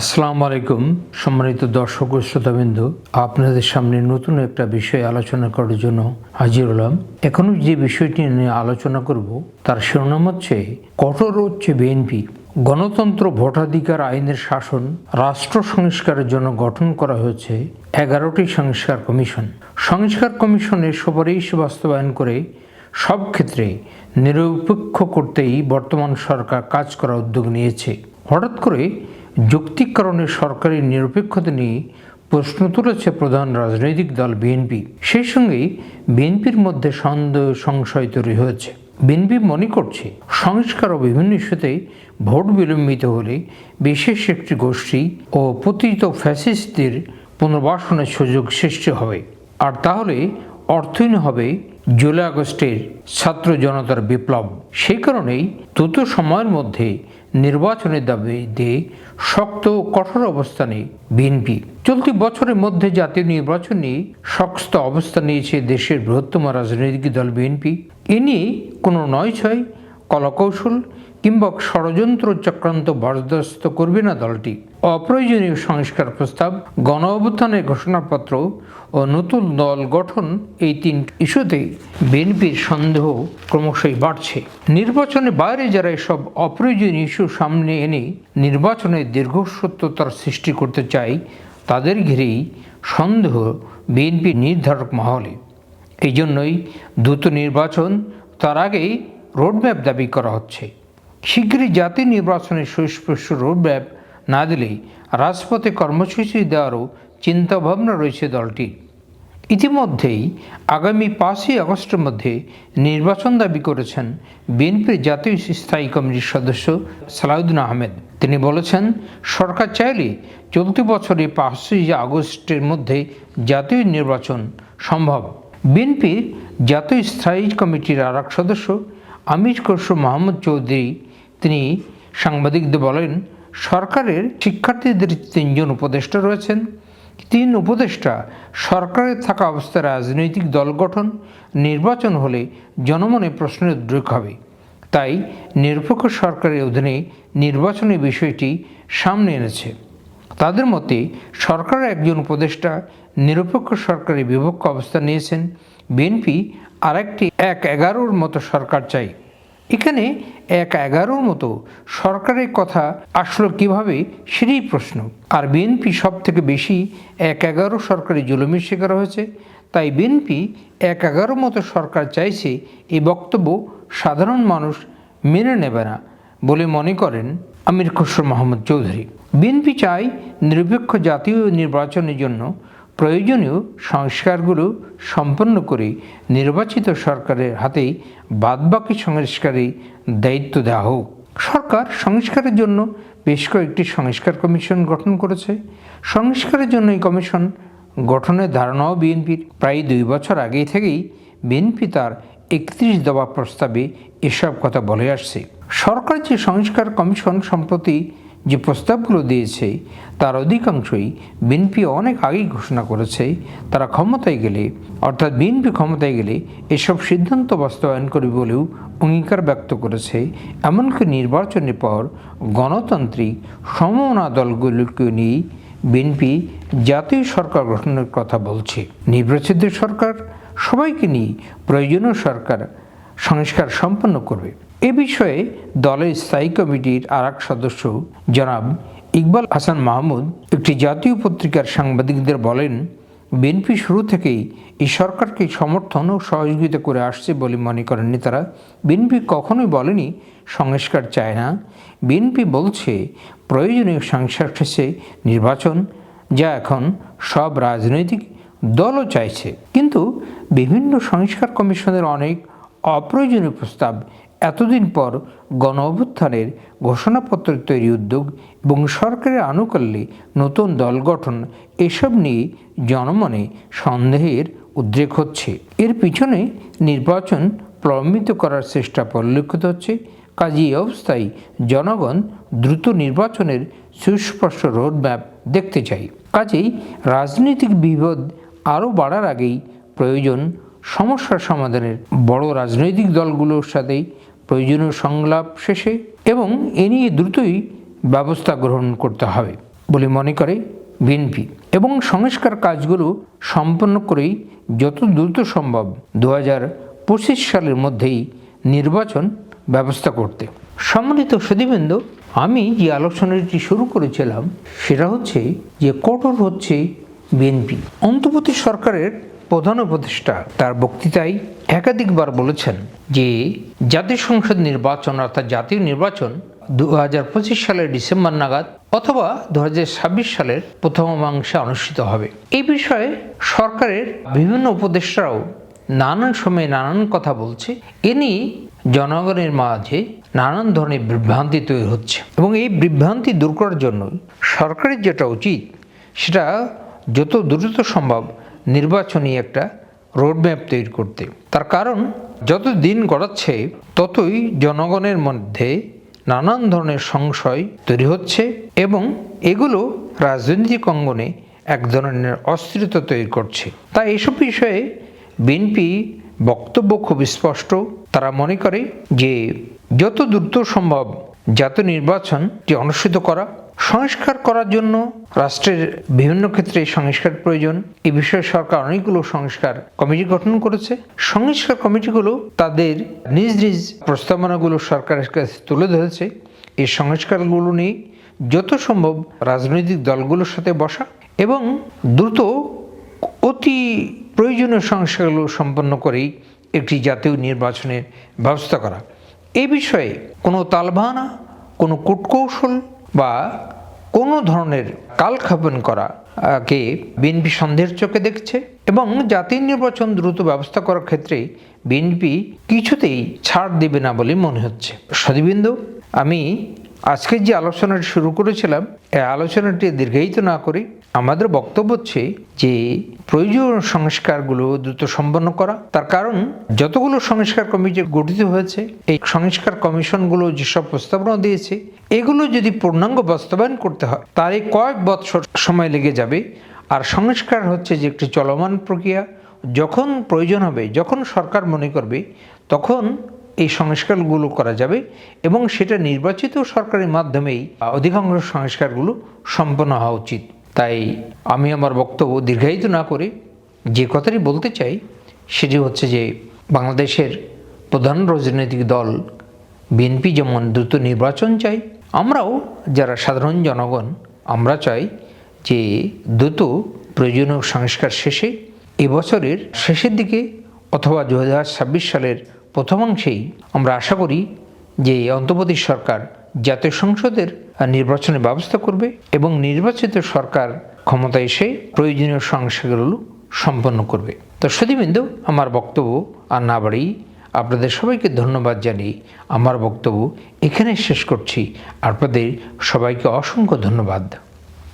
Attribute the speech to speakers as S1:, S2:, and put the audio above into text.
S1: আসসালামু আলাইকুম, সম্মানিত দর্শক ও শ্রোতাবিন্দু। আপনাদের সামনে নতুন একটা বিষয় আলোচনা করার জন্য হাজির হলাম। এখনও যে বিষয়টি নিয়ে আলোচনা করব, তার শিরোনাম হচ্ছে কঠোর হচ্ছে বিএনপি গণতন্ত্র ভোটাধিকার আইনের শাসন রাষ্ট্র সংস্কারের জন্য গঠন করা হয়েছে এগারোটি সংস্কার কমিশন। সংস্কার কমিশনের সুপারিশ বাস্তবায়ন করে সব ক্ষেত্রে নিরপেক্ষ করতেই বর্তমান সরকার কাজ করার উদ্যোগ নিয়েছে। হঠাৎ করে যৌক্তিক কারণে সরকারি নিরপেক্ষতা নিয়ে প্রশ্ন তুলেছে প্রধান রাজনৈতিক দল বিএনপি। সেই সঙ্গেই বিএনপির মধ্যে সন্দেহ সংশয় তৈরি হয়েছে। বিএনপি মনে করছে, সংস্কার ও বিভিন্ন ইস্যুতে ভোট বিলম্বিত হলে বিশেষ একটি গোষ্ঠী ও পতিত ফ্যাসিস্টদের পুনর্বাসনের সুযোগ সৃষ্টি হবে। আর তাহলে অর্থহীন হবে জুলাই আগস্টের ছাত্র জনতার বিপ্লব। সেই কারণেই দ্রুত সময়ের মধ্যে নির্বাচনের দাবিতে শক্ত কঠোর অবস্থানে বিএনপি। চলতি বছরের মধ্যে জাতীয় নির্বাচনে শক্ত অবস্থান নিয়েছে দেশের বৃহত্তম রাজনৈতিক দল বিএনপি। এ নিয়ে কোনো নয় ছয় কলাকৌশল কিংবা ষড়যন্ত্র চক্রান্ত বরদাস্ত করবে না দলটি। অপ্রয়োজনীয় সংস্কার প্রস্তাব, গণ অভ্যুত্থানের ঘোষণাপত্র ও নতুন দল গঠন এই তিন ইস্যুতে বিএনপির সন্দেহ ক্রমশই বাড়ছে। নির্বাচনের বাইরে যারা এসব অপ্রয়োজনীয় ইস্যু সামনে এনে নির্বাচনের দীর্ঘসত্যতার সৃষ্টি করতে চায়, তাদের ঘিরেই সন্দেহ বিএনপি নির্ধারক মহলে। এই জন্যই দ্রুত নির্বাচন, তার আগেই রোডম্যাপ দাবি করা হচ্ছে। শীঘ্রই জাতীয় নির্বাচনের সুস্পষ্ট রোডম্যাপ না দিলেই রাজপথে কর্মসূচি দেওয়ারও চিন্তাভাবনা রয়েছে দলটির। ইতিমধ্যেই আগামী পাঁচই আগস্টের মধ্যে নির্বাচন দাবি করেছেন বিএনপির জাতীয় স্থায়ী কমিটির সদস্য সালাউদ্দিন আহমেদ। তিনি বলেছেন, সরকার চাইলে চলতি বছরে পাঁচই আগস্টের মধ্যে জাতীয় নির্বাচন সম্ভব। বিএনপির জাতীয় স্থায়ী কমিটির আর এক সদস্য আমির খসরু মাহমুদ চৌধুরী, তিনি সাংবাদিকদের বলেন, সরকারের শিক্ষার্থীদের তিনজন উপদেষ্টা রয়েছেন। তিন উপদেষ্টা সরকারে থাকা অবস্থায় রাজনৈতিক দল গঠন, নির্বাচন হলে জনমনে প্রশ্নের উদ্রেক হবে। তাই নিরপেক্ষ সরকারের অধীনে নির্বাচনের বিষয়টি সামনে এনেছে। তাদের মতে, সরকারের একজন উপদেষ্টা নিরপেক্ষ সরকারের বিপক্ষ অবস্থান নিয়েছেন। বিএনপি আর একটি এক এগারোর মতো সরকার চাই। এখানে এক এগারোর মতো সরকারের কথা আসলো কীভাবে সেটাই প্রশ্ন। আর বিএনপি সব থেকে বেশি এক এগারো সরকারি জুলুমের শিকার হয়েছে। তাই বিএনপি এক এগারো মতো সরকার চাইছে এই বক্তব্য সাধারণ মানুষ মেনে নেবে না বলে মনে করেন আমির খসরু মোহাম্মদ চৌধুরী। বিএনপি চায় নিরপেক্ষ জাতীয় নির্বাচনের জন্য প্রয়োজনীয় সংস্কারগুলো সম্পন্ন করে নির্বাচিত সরকারের হাতেই বাদবাকি সংস্কারে দায়িত্ব দেওয়া হোক। সরকার সংস্কারের জন্য বেশ কয়েকটি সংস্কার কমিশন গঠন করেছে। সংস্কারের জন্য এই কমিশন গঠনের ধারণাও বিএনপির। প্রায় দুই বছর আগেই থেকেই বিএনপি তার একত্রিশ দফা প্রস্তাবে এসব কথা বলে আসছে। সরকার যে সংস্কার কমিশন সম্প্রতি যে প্রস্তাবগুলো দিয়েছে, তার অধিকাংশই বিএনপি অনেক আগেই ঘোষণা করেছে, তারা ক্ষমতায় গেলে, অর্থাৎ বিএনপি ক্ষমতায় গেলে এসব সিদ্ধান্ত বাস্তবায়ন করবে বলেও অঙ্গীকার ব্যক্ত করেছে। এমনকি নির্বাচনের পর গণতান্ত্রিক সমনা দলগুলোকে নিয়েই বিএনপি জাতীয় সরকার গঠনের কথা বলছে। নির্বাচিত সরকার সবাইকে নিয়ে প্রয়োজনীয় সরকার সংস্কার সম্পন্ন করবে। এ বিষয়ে দলের স্থায়ী কমিটির আর সদস্য, জনাব ইকবাল হাসান মাহমুদ, একটি জাতীয় পত্রিকার সাংবাদিকদের বলেন, বিএনপি শুরু থেকেই এই সরকারকে সমর্থন ও সহযোগিতা করে আসছে বলে মনে করেন নেতারা বিএনপি কখনোই বলেনি সংস্কার চায় না। বিএনপি বলছে, প্রয়োজনীয় সংস্কার শেষে নির্বাচন, যা এখন সব রাজনৈতিক দলও চাইছে। কিন্তু বিভিন্ন সংস্কার কমিশনের অনেক অপ্রয়োজনীয় প্রস্তাব এতদিন পর গণ অভ্যুত্থানের ঘোষণাপত্র তৈরি উদ্যোগ এবং সরকারের আনুকূল্যে নতুন দল গঠন, এসব নিয়ে জনমনে সন্দেহের উদ্রেক হচ্ছে। এর পিছনে নির্বাচন প্রলম্বিত করার চেষ্টা পরিলক্ষিত হচ্ছে। কাজে এই অবস্থায় জনগণ দ্রুত নির্বাচনের সুস্পষ্ট রোডম্যাপ দেখতে চাই কাজেই রাজনৈতিক বিভেদ আরও বাড়ার আগেই প্রয়োজন সমস্যার সমাধানের বড় রাজনৈতিক দলগুলোর সাথে প্রয়োজনীয় সংলাপ শেষে এবং এ নিয়ে দ্রুতই ব্যবস্থা গ্রহণ করতে হবে বলে মনে করে বিএনপি এবং সংস্কার কাজগুলো সম্পন্ন করেই যত দ্রুত সম্ভব দু হাজার পঁচিশ সালের মধ্যেই নির্বাচন ব্যবস্থা করতে। সম্মানিত সুদীবৃন্দ আমি যে আলোচনাটি শুরু করেছিলাম সেটা হচ্ছে যে কঠোর হচ্ছে বিএনপি। অন্তর্বর্তী সরকারের প্রধান উপদেষ্টা তার বক্তৃতায় একাধিকবার বলেছেন যে জাতীয় সংসদ নির্বাচন অর্থাৎ জাতীয় নির্বাচন দু হাজার পঁচিশ সালের ডিসেম্বর নাগাদ অথবা দু হাজার ছাব্বিশ সালের প্রথমাংশে অনুষ্ঠিত হবে। এই বিষয়ে সরকারের বিভিন্ন উপদেষ্টারাও নানান সময়ে নানান কথা বলছে। এ নিয়ে জনগণের মাঝে নানান ধরনের বিভ্রান্তি তৈরি হচ্ছে এবং এই বিভ্রান্তি দূর করার জন্য সরকারের যেটা উচিত সেটা যত দ্রুত সম্ভব নির্বাচনী একটা রোডম্যাপ তৈরি করতে। তার কারণ, যত দিন গড়াচ্ছে, ততই জনগণের মধ্যে নানান ধরনের সংশয় তৈরি হচ্ছে এবং এগুলো রাজনৈতিক অঙ্গনে এক ধরনের অস্থিরতা তৈরি করছে। তাই এসব বিষয়ে বিএনপি বক্তব্য খুব স্পষ্ট। তারা মনে করে যে, যত দ্রুত সম্ভব জাতীয় নির্বাচনটি অনুষ্ঠিত করা সংস্কার করার জন্য রাষ্ট্রের বিভিন্ন ক্ষেত্রে সংস্কার প্রয়োজন। এ বিষয়ে সরকার অনেকগুলো সংস্কার কমিটি গঠন করেছে। সংস্কার কমিটিগুলো তাদের নিজ নিজ প্রস্তাবনাগুলো সরকারের কাছে তুলে ধরেছে। এই সংস্কারগুলো নিয়ে যত সম্ভব রাজনৈতিক দলগুলোর সাথে বসা এবং দ্রুত অতি প্রয়োজনীয় সংস্কারগুলো সম্পন্ন করেই একটি জাতীয় নির্বাচনের ব্যবস্থা করা। এই বিষয়ে কোনো তালবাহানা, কোনো কূটকৌশল বা কোনো ধরনের কালক্ষেপণ করা কে বিএনপি সন্দেহের চোখে দেখছে এবং জাতীয় নির্বাচন দ্রুত ব্যবস্থা করার ক্ষেত্রে বিএনপি কিছুতেই ছাড় দেবে না বলে মনে হচ্ছে। সদীবিন্দু আমি আজকের যে আলোচনাটি শুরু করেছিলাম এই আলোচনাটি দীর্ঘায়িত না করে আমাদের বক্তব্য হচ্ছে যে প্রয়োজন সংস্কারগুলো দ্রুত সম্পন্ন করা। তার কারণ, যতগুলো সংস্কার কমিটি গঠিত হয়েছে, এই সংস্কার কমিশনগুলো যেসব প্রস্তাবনা দিয়েছে, এগুলো যদি পূর্ণাঙ্গ বাস্তবায়ন করতে হয় তার এই কয়েক বৎসর সময় লেগে যাবে। আর সংস্কার হচ্ছে যে একটি চলমান প্রক্রিয়া। যখন প্রয়োজন হবে, যখন সরকার মনে করবে, তখন এই সংস্কারগুলো করা যাবে এবং সেটা নির্বাচিত সরকারের মাধ্যমেই অধিকাংশ সংস্কারগুলো সম্পন্ন হওয়া উচিত। তাই আমি আমার বক্তব্য দীর্ঘায়িত না করে যে কথাটি বলতে চাই, সেটি হচ্ছে যে বাংলাদেশের প্রধান রাজনৈতিক দল বিএনপি যেমন দ্রুত নির্বাচন চাই আমরাও যারা সাধারণ জনগণ, আমরা চাই যে দ্রুত প্রয়োজনীয় সংস্কার শেষে এবছরের শেষের দিকে অথবা দু হাজার ছাব্বিশ সালের প্রথমাংশেই আমরা আশা করি যে অন্তর্বর্তী সরকার জাতীয় সংসদের নির্বাচনের ব্যবস্থা করবে এবং নির্বাচিত সরকার ক্ষমতা এসে প্রয়োজনীয় সংস্কারগুলো সম্পন্ন করবে। তো সুদীবিন্দু আমার বক্তব্য আর না বাড়ি আপনাদের সবাইকে ধন্যবাদ জানিয়ে আমার বক্তব্য এখানে শেষ করছি। আপনাদের সবাইকে অসংখ্য ধন্যবাদ।